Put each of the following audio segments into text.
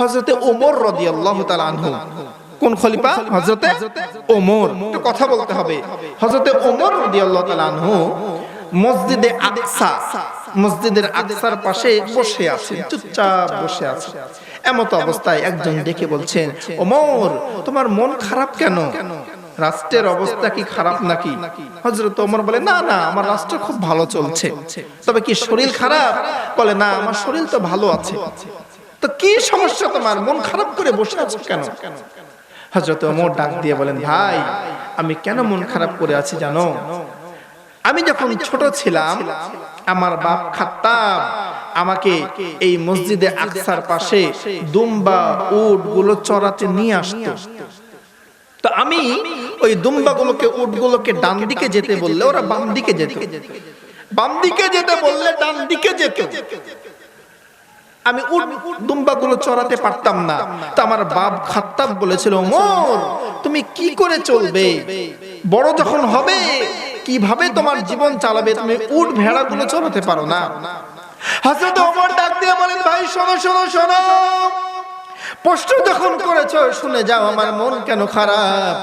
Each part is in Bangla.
হজরতে ওমর রাদিয়াল্লাহু তাআলা আনহু। কোন খলিফা? হজরতে ওমর। একটু কথা বলতে হবে। হজরতে ওমর রাদিয়াল্লাহু তাআলা আনহু মসজিদে আকসা, মসজিদের আকসার পাশে বসে আছে চুপচাপ বসে আছে এমত অবস্থায় একজন ডেকে বলছেন, ওমর, তোমার মন খারাপ কেন? রাষ্ট্রের অবস্থা কি খারাপ নাকি? হজরত ওমর বলে, না না, আমার রাষ্ট্র খুব ভালো চলছে। তবে কি শরীর খারাপ? বলে, না, আমার শরীর তো ভালো আছে। তো কি সমস্যা তোমার? মন খারাপ করে বসে আছো কেন? হজরত ওমর ডাক দিয়ে বলেন, ভাই, আমি কেন মন খারাপ করে আছি জানো? আমি যখন ছোট ছিলাম, আমার বাপ খাত্তাব আমাকে এই মসজিদে আকসার পাশে দুম্বা উটগুলো চড়াতে নিয়ে আসতো। তো আমি ওই দুম্বাগুলোকে, উটগুলোকে ডান দিকে যেতে বললে, ওরা বাম দিকে যেত। বাম দিকে যেতে বললে ডান দিকে যেত। আমি দুম্বাগুলো চড়াতে পারতাম না। তো আমার বাপ খাত্তাব বলেছিল মোর তুমি কি করে চলবে? বড় যখন হবে, কীভাবে তোমার জীবন চালাবে? তুমি উট ভেড়াগুলো চড়াতে পারো না। হযরত ওমর ডাক দিয়ে বলেন, ভাই, শোনো শোনো শোনো। প্রশ্ন যখন করেছ, শুনে যাও, আমার মন কেন খারাপ?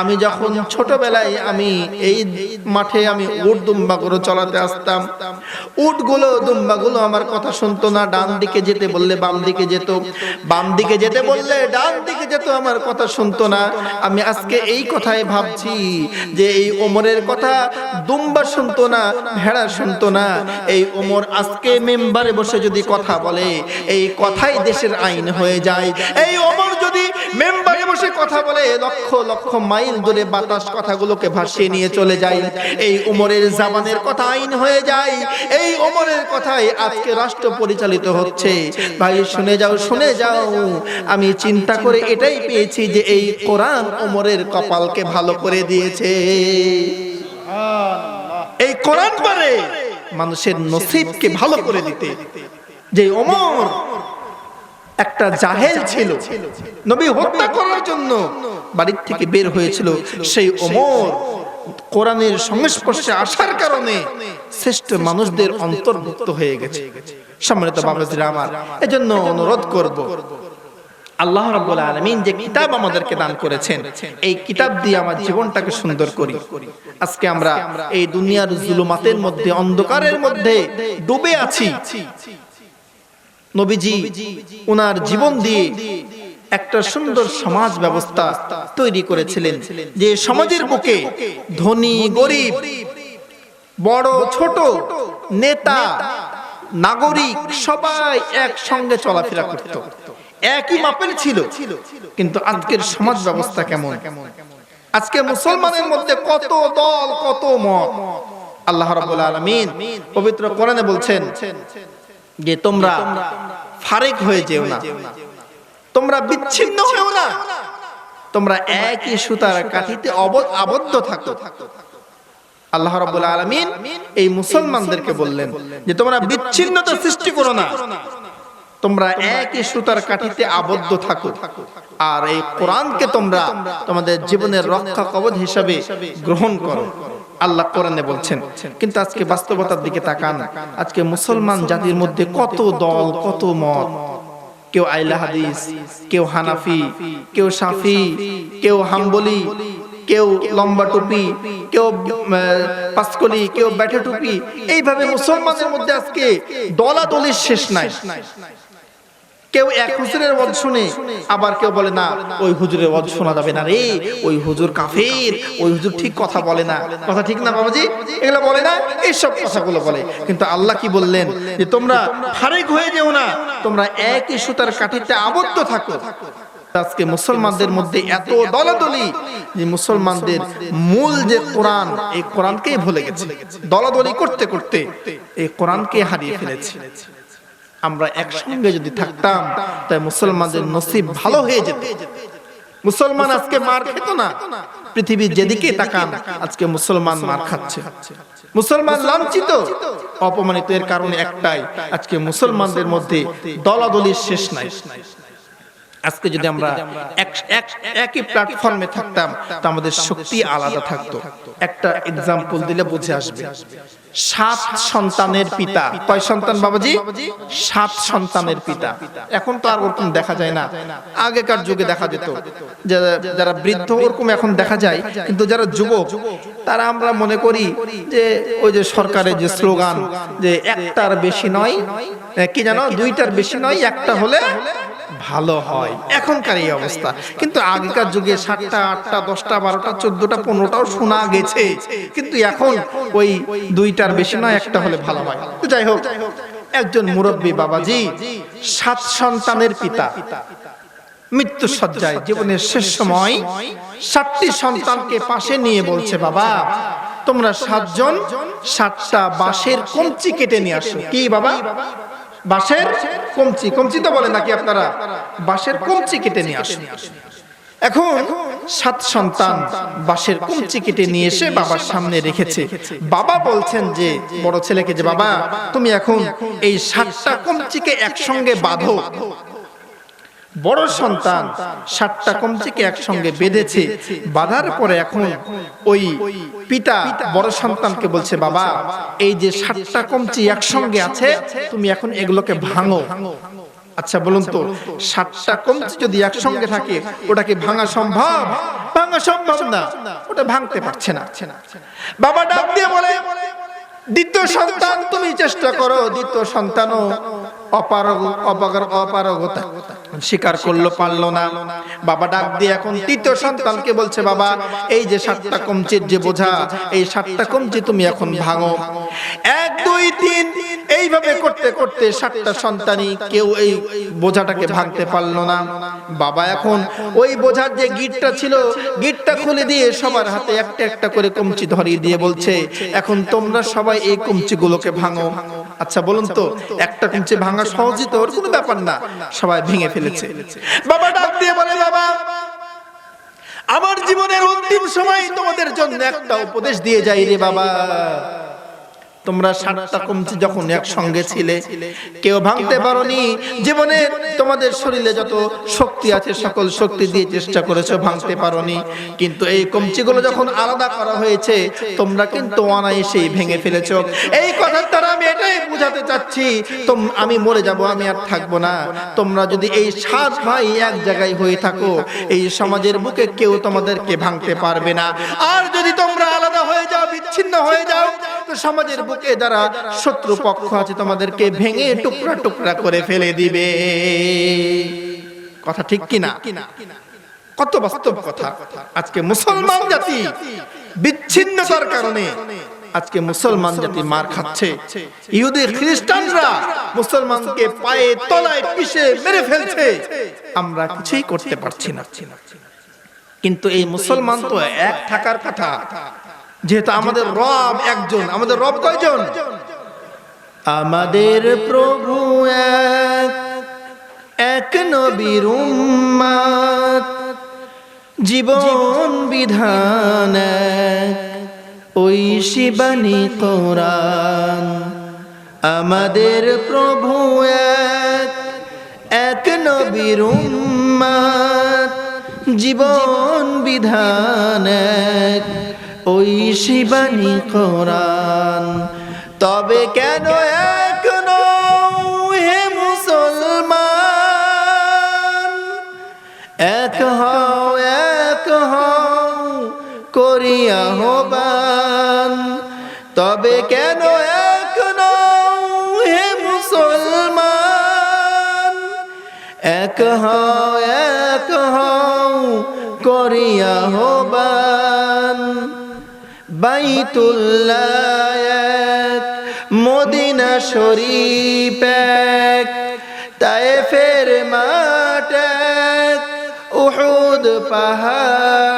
আমি যখন ছোটবেলায় আমি এই মাঠে আমি উট দুম্বাগুলো চলাতে আসতাম, উটগুলো, দুম্বাগুলো আমার কথা শুনতো না, ডান দিকে যেতে বললে বাম দিকে যেত, বাম দিকে যেতে বললে ডান দিকে যেত আমার কথা শুনতো না। আমি আজকে এই কথাই ভাবছি যে এই ওমরের কথা দুম্বা শুনতো না, ভেড়া শুনতো না। এই ওমর আজকে মেম্বারে বসে যদি কথা বলে, এই কথাই দেশের আইন হয়ে যায়। এই ওমর যদি কথা বলে লক্ষ লক্ষ মাইল দূরে বাতাস কথাগুলোকে ভাসিয়ে নিয়ে চলে যায়। এই উমরের জামানের কথা আইন হয়ে যায়। এই ওমরের কথাই আজকে রাষ্ট্র পরিচালিত হচ্ছে। ভাই, শুনে যাও শুনে যাও। আমি চিন্তা করে এটাই পেয়েছি যে এই কোরআন উমরের কপালকে ভালো করে দিয়েছে। এই কোরআন পারে মানুষের নসিবকে ভালো করে দিতে। যে ওমর একটা জাহেল ছিল। নবী হত্যা করার জন্য বাড়ির থেকে বের হয়েছিল সেই ওমর। কোরআনের সংস্পর্শে আসার কারণে শ্রেষ্ঠ মানুষদের অন্তর্ভুক্ত হয়ে গেছে। সম্মানিত বাবাজিরা আমার, এজন্য অনুরোধ করব, আল্লাহ রাব্বুল আলামিন যে কিতাব আমাদেরকে দান করেছেন, এই কিতাব দিয়ে আমার জীবনটাকে সুন্দর করি। আজকে আমরা এই দুনিয়ার জুলুমাতের মধ্যে, অন্ধকারের মধ্যে ডুবে আছি। নবীজি ওনার জীবন দিয়ে একটা সুন্দর সমাজ ব্যবস্থা তৈরি করেছিলেন, যে সমাজের বুকে ধনী, গরিব, বড়, ছোট, নেতা, নাগরিক সবাই একসঙ্গে চলাফেরা করত। একই মাপের ছিল, কিন্তু আজকের সমাজ ব্যবস্থা কেমন? আজকে মুসলমানের মধ্যে কত দল, কত মত? আল্লাহ রাব্বুল আলামিন পবিত্র কোরআনে বলছেন যে তোমরা ফারেক হয়ে যেও না। তোমরা বিচ্ছিন্ন হয়েও না। তোমরা একই সুতার কাঠিতে আবদ্ধ থাকো। আল্লাহ রাব্বুল আলামিন এই মুসলমানদেরকে বললেন যে, তোমরা বিচ্ছিন্নতা সৃষ্টি করো না। তোমরা একই সুতার কাঠিতে আবদ্ধ থাকো। আর এই কোরআনকে তোমরা তোমাদের জীবনের রক্ষা কবচ হিসাবে গ্রহণ করো। আল্লাহ কোরআনে বলছেন। কিন্তু আজকে বাস্তবতার দিকে তাকান। আজকে মুসলমান জাতির মধ্যে কত দল, কত মত। কেউ আইলা হাদিস, কেউ হানাফি, কেউ সাফি, কেউ হাম্বলি, কেউ লম্বা টুপি, কেউ পাঁচকলি, কেউ ব্যাটে টুপি। এইভাবে মুসলমানের মধ্যে আজকে দলাদলির শেষ নাই। কেউ এক হুজুরের ওয়াজ শুনে, আবার কেউ বলে, না, ওই হুজুরের ওয়াজ শোনা যাবে না রে, ওই হুজুর কাফের, ওই হুজুর ঠিক কথা বলে না। কথা ঠিক না, বাবাজি? এগুলো বলে না, এইসব কথাগুলো বলে। কিন্তু আল্লাহ কি বললেন? যে তোমরা ফারেক হয়ে যেও না, তোমরা একই সুতার কাঠিতে আবদ্ধ থাকো। আজকে মুসলমানদের মধ্যে এত দলাদলি যে মুসলমানদের মূল যে কোরআন, এই কোরআনকেই ভুলে গেছে। দলাদলি করতে করতে এই কোরআনকে হারিয়ে ফেলেছে। আমরা একসঙ্গে যদি থাকতাম তাই মুসলমানদের নসিব ভালো হয়ে যেত। মুসলমান আজকে মার খেত না পৃথিবীর যেদিকে তাকান আজকে মুসলমান মার খাচ্ছে। মুসলমান লাঞ্ছিত। অপমানিত এর কারণে একটাই আজকে মুসলমানদের মধ্যে দলাদলির শেষ নাই। আজকে যদি আমরা এক- এক- একই প্ল্যাটফর্মে থাকতাম, তো আমাদের শক্তি আলাদা থাকতো। একটা এক্সাম্পল দিলে বুঝে আসবে। সাত সন্তানের পিতা। কয় সন্তান, বাবাজি? সাত সন্তানের পিতা। এখন তো আর ওরকম দেখা যায় না। আগেকার যুগে দেখা যেত যারা বৃদ্ধ, ওরকম এখন দেখা যায়। কিন্তু যারা যুবক, তারা আমরা মনে করি যে ওই যে সরকারের যে স্লোগান, যে একটার বেশি নয় কি জানো? দুইটার বেশি নয়, একটা হলে ভালো হয়। এখনকার এই অবস্থা। কিন্তু আগেকার যুগে সাতটা, আটটা, দশটা, বারোটা, চোদ্দটা, পনেরোটাও শোনা গেছে। কিন্তু এখন ওই দুইটার বেশি নয়, একটা হলে ভালো হয়। যাই হোক, একজন মুরব্বী বাবাজি, সাত সন্তানের পিতা। মৃত্যু সজ্জায় জীবনের শেষ সময় সাতটি সন্তানকে পাশে নিয়ে বলছে, বাবা, তোমরা সাতজন সাতটা বাঁশের কঞ্চি কেটে নিয়ে আসো। কি বাবা? বাঁশের কমচি কমচি তো বলেন নাকি আপনারা? বাঁশের কমচি কেটে নিয়ে আসেন। এখন সাত সন্তান বাঁশের কমচি কেটে নিয়ে এসে বাবার সামনে রেখেছে। বাবা বলছেন যে, বড় ছেলেকে যে বাবা, তুমি এখন এই সাতটা কমচিকে একসঙ্গে বাঁধো। বড় সন্তান, সাতটা কমচিকে একসঙ্গে বেঁধেছে। বাঁধার পরে এখন ওই পিতা বড় সন্তানকে বলছে, বাবা, এই যে সাতটা কমচি একসঙ্গে আছে, তুমি এখন এগুলোকে ভাঙো। আচ্ছা বলুন তো, সাতটা কমচি যদি একসঙ্গে থাকে ওটাকে ভাঙা সম্ভব? ভাঙা সম্ভব না, ওটা ভাঙতে পারছে না। বাবা ডাক দিয়ে বলে, দ্বিতীয় সন্তান তুমি চেষ্টা করো, দ্বিতীয় সন্তানও অপারগ অপারগ, অপারগতা। স্বীকার করল পারল না। বাবা ডাক দিয়ে এখন তৃতীয় সন্তানকে বলছে বাবা এই যে সাতটা কমচির যে বোঝা এই সাতটা কমচি তুমি এখন ভাঙো। এক দুই তিন এইভাবে করতে করতে সাতটা সন্তানই কেউ এই বোঝাটাকে ভাঙতে পারল না। বাবা এখন ওই বোঝার যে গিটটা ছিল গিটটা খুলে দিয়ে সবার হাতে একটা একটা করে কমচি ধরিয়ে দিয়ে বলছে এখন তোমরা সবাই এই কমচিগুলোকে ভাঙো। আচ্ছা বলুন তো একটা কুঞ্চে ভাঙা সহজই তো ওর কোনো ব্যাপার না। সবাই ভেঙে ফেলেছে। বাবা ডাক দিয়ে বলে বাবা আমার জীবনের অন্তিম সময় তোমাদের জন্য একটা উপদেশ দিয়ে যাই রে বাবা। তোমরা সাতটা কমছি যখন একসঙ্গে ছিলে, কেউ ভাঙতে পারোনি। জীবনে তোমাদের শরীরে যত শক্তি আছে, সকল শক্তি দিয়ে চেষ্টা করেছ, ভাঙতে পারোনি। কিন্তু এই কমচিগুলো যখন আলাদা করা হয়েছে, তোমরা কিন্তু অনায়াসেই ভেঙে ফেলেছো। এই কথার দ্বারা আমি এটাই বোঝাতে চাচ্ছি, তোম, আমি মরে যাব, আমি আর থাকব না। তোমরা যদি এই সাত ভাই এক জায়গায় হয়ে থাকো, এই সমাজের বুকে কেউ তোমাদেরকে ভাঙতে পারবে না। আর যদি তোমরা সমাজের বুকে যারা শত্রু পক্ষ আছে তোমাদেরকে ভেঙে টুকরা টুকরা করে ফেলে দিবে। কথা ঠিক কিনা? কত বাস্তব কথা? আজকে মুসলমান জাতি বিচ্ছিন্নতার কারণে আজকে মুসলমান জাতি মার খাচ্ছে। ইহুদি খ্রিস্টানরা মুসলমানকে পায়ে তলায় পিষে মেরে ফেলছে। আমরা কিছুই করতে পারছি না। কিন্তু এই মুসলমান তো এক থাকার কথা। যেহেতু আমাদের রব একজন। আমাদের রব কয়জন? আমাদের প্রভু এক। এক নবীর উম্মাত জীবন বিধান ওই শিবানী কোরআন। আমাদের প্রভু এক। এক নবীর উম্মাত জীবন বিধান এক। ওই শিবানী কোরআন। তবে কেন এক হে মুসলমান? এক হও এক হও করিয়া হবান। তবে কেন এক হে মুসলমান? এক হও এক হও করিয়া হবান। বাইতুল্লাহ এক, মদিনা শরীফ এক তায়েফের মাঠ উহুদ পাহাড়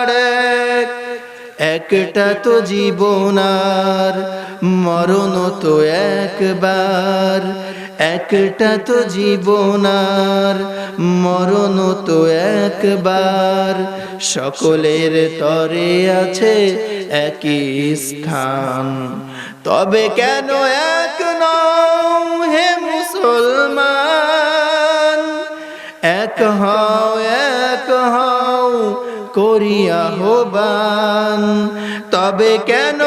একটা তো জীবনার মরণ তো একবার। একটা তো জীবনার মরণ তো একবার। সকলের তরে আছে একই স্থান। তবে কেন এক করিয়া হবান। তবে কেন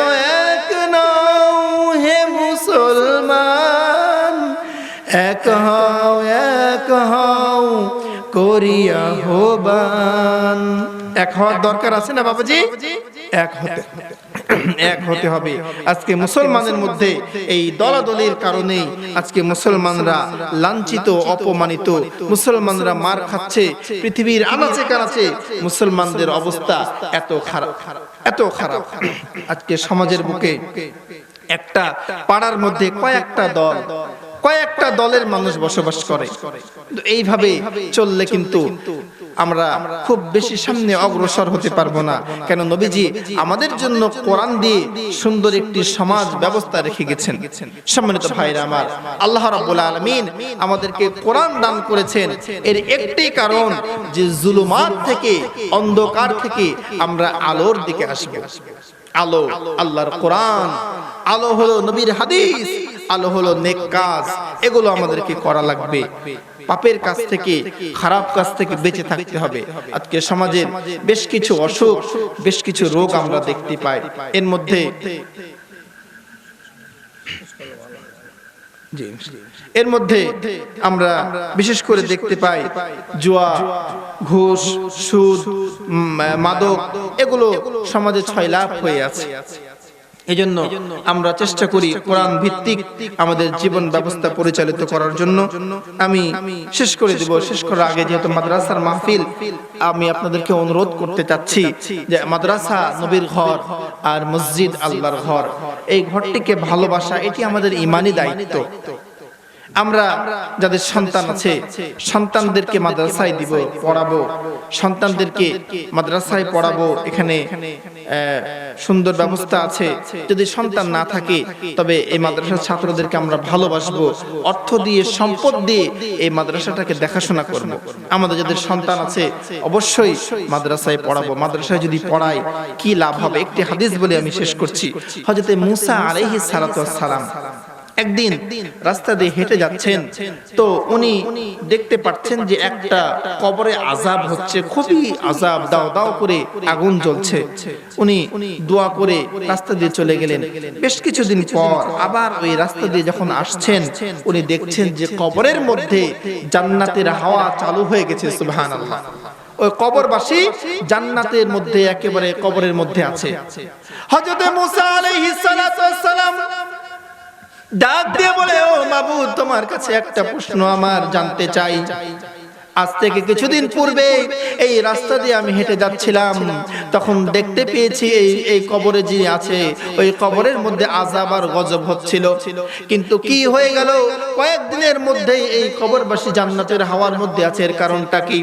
এক নও হে মুসলমান? এক হও এক হও করিয়া হবান। এক হওয়ার দরকার আছে না বাবাজি? এক হতে এক হতে হবে। আজকে মুসলমানের মধ্যে এই দলাদলির কারণে আজকে মুসলমানরা লাঞ্ছিত, অপমানিত, মুসলমানরা মার খাচ্ছে, পৃথিবীর আনাচে কানাচে মুসলমানদের অবস্থা এত খারাপ এত খারাপ। আজকে সমাজের বুকে একটা পাড়ার মধ্যে কয়েকটা দল, কয়েকটা দলের মানুষ বসবাস করে। এইভাবে চললে কিন্তু আমরা খুব বেশি সামনে অগ্রসর হতে পারব না। কেন নবীজি আমাদের জন্য কোরআন দিয়ে সুন্দর একটি সমাজ ব্যবস্থা রেখে গেছেন। সম্মানিত ভাইরা আমার, আল্লাহ রাব্বুল আলামিন আমাদেরকে কোরআন দান করেছেন। এর একটি কারণ যে জুলুমাত থেকে, অন্ধকার থেকে আমরা আলোর দিকে আসব। আলো, আল্লাহর কোরআন। আলো হলো নবীর হাদিস। আলো হলো নেক কাজ। এগুলো আমাদেরকে করা লাগবে। পাপের কাছ থেকে, খারাপ কাজ থেকে বেঁচে থাকতে হবে। আজকে সমাজের বেশ কিছু অসুখ, বেশ কিছু রোগ আমরা দেখতে পাই। এর মধ্যে এর মধ্যে আমরা বিশেষ করে দেখতে পাই জুয়া, ঘুষ, সুদ মাদক, এগুলো সমাজে ছয় লাভ হয়ে আছে। এজন্য আমরা চেষ্টা করি কোরআন ভিত্তিক আমাদের জীবন ব্যবস্থা পরিচালিত করার জন্য। আমি শেষ করে দেব। শেষ করার আগে যেহেতু মাদ্রাসার মাহফিল, আমি আপনাদেরকে অনুরোধ করতে চাচ্ছি যে মাদ্রাসা, নবীর ঘর আর মসজিদ আল্লাহর ঘর, এই ঘরটিকে ভালোবাসা, এটি আমাদের ইমানি দায়িত্ব। আমরা যাদের সন্তান আছে, সন্তানদেরকে মাদ্রাসায় দিব, পড়াবো। সন্তানদেরকে মাদ্রাসায় পড়াবো। এখানে সুন্দর ব্যবস্থা আছে। যদি সন্তান না থাকে, তবে এই মাদ্রাসার ছাত্রদেরকে আমরা ভালোবাসবো। অর্থ দিয়ে, সম্পদ দিয়ে এই মাদ্রাসাটাকে দেখাশোনা করব। আমাদের যাদের সন্তান আছে, অবশ্যই মাদ্রাসায় পড়াবো। মাদ্রাসায় যদি পড়াই কি লাভ হবে? একটি হাদিস বলে আমি শেষ করছি। হজরতে মুসা আলাইহিস সালাতু সালাম একদিন রাস্তা দিয়ে হেঁটে যাচ্ছেন, তো উনি দেখতে পাচ্ছেন যে একটা কবরে আজাব হচ্ছে, খুবই আজাব দাও দাও করে আগুন জ্বলছে। উনি দোয়া করে রাস্তা দিয়ে চলে গেলেন। বেশ কিছুদিন পর আবার ওই রাস্তা দিয়ে যখন আসছেন, উনি দেখছেন যে কবরের মধ্যে জান্নাতের হাওয়া চালু হয়ে গেছে, সুবহানাল্লাহ। ওই কবরবাসী জান্নাতের মধ্যে একেবারে কবরের মধ্যে আছে। হযরত মুসা আলাইহিস সালাতু ডাক দিয়ে বলে, ও মাবুদ, তোমার কাছে একটা প্রশ্ন আমার জানতে চাই। আজ থেকে কিছুদিন পূর্বে এই রাস্তা দিয়ে আমি হেঁটে যাচ্ছিলাম। তখন দেখতে পেয়েছি এই এই কবরে যে আছে, ওই কবরের মধ্যে আজাব আর গজব হচ্ছিল। কিন্তু কি হয়ে গেল? কয়েকদিনের মধ্যেই এই কবরবাসী জান্নাতের হাওয়ার মধ্যে আছে। এর কারণটা কি?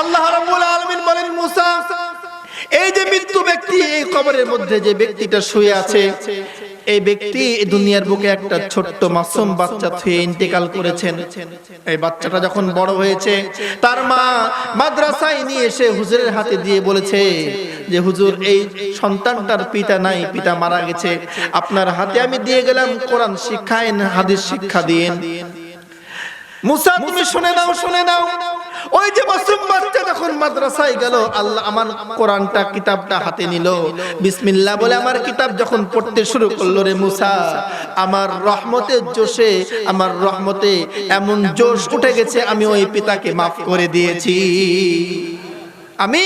আল্লাহ রাব্বুল আলামিন বলেন, মুসা, এই যে মৃত্যু ব্যক্তি, এই কবরের মধ্যে যে ব্যক্তিটা শুয়ে আছে এই ব্যক্তি দুনিয়ার বুকে একটা ছোট্ট মাসুম বাচ্চা থুয়ে ইন্তেকাল করেছেন। এই বাচ্চাটা যখন বড় হয়েছে তার মা মাদ্রাসায় নিয়ে এসে হুজুরের হাতে দিয়ে বলেছে যে হুজুর এই সন্তানটার পিতা নাই পিতা মারা গেছে। আপনার হাতে আমি দিয়ে গেলাম কোরআন শিক্ষায়েন হাদিস শিক্ষা দিয়ে। মুসা তুমি শুনে নাও শুনে নাও। ওই যে মাসুম বাচ্চা যখন মাদ্রাসায় গেল, আল্লাহ আমার কোরআনটা, কিতাবটা হাতে নিল। বিসমিল্লা বলে আমার কিতাব যখন পড়তে শুরু করল রে মুসা, আমার রহমতের জোশে, আমার রহমতে এমন জোশ উঠে গেছে, আমি ওই পিতাকে মাফ করে দিয়েছি। আমি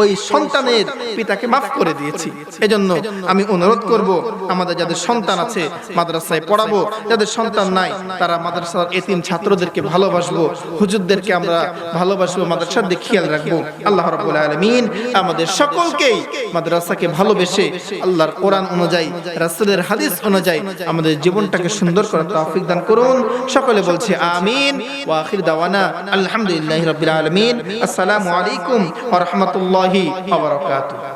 ওই সন্তানের পিতাকে মাফ করে দিয়েছি। এজন্য আমি অনুরোধ করব, আমাদের যাদের সন্তান আছে, মাদ্রাসায় পড়াবো, যাদের সন্তান নাই, তারা মাদ্রাসার এতিম ছাত্রদেরকে ভালোবাসবো, হুজুরদেরকে আমরা ভালোবাসবো, মাদ্রাসার দিকে খেয়াল রাখব। আল্লাহ রাব্বুল আলামিন আমাদের সকলকেই মাদ্রাসাকে ভালোবেসে আল্লাহর কোরআন অনুযায়ী, রাসূলের হাদিস অনুযায়ী আমাদের জীবনটাকে সুন্দর করার তৌফিক দান করুন। সকলে বলছে আমিন। ওয়া আখির দাওয়ানা আলহামদুলিল্লাহি রাব্বিল আলামিন। আসসালামু আলাইকুম ওয়া রাহমাতুল্লাহি ওয়া বারাকাতুহু।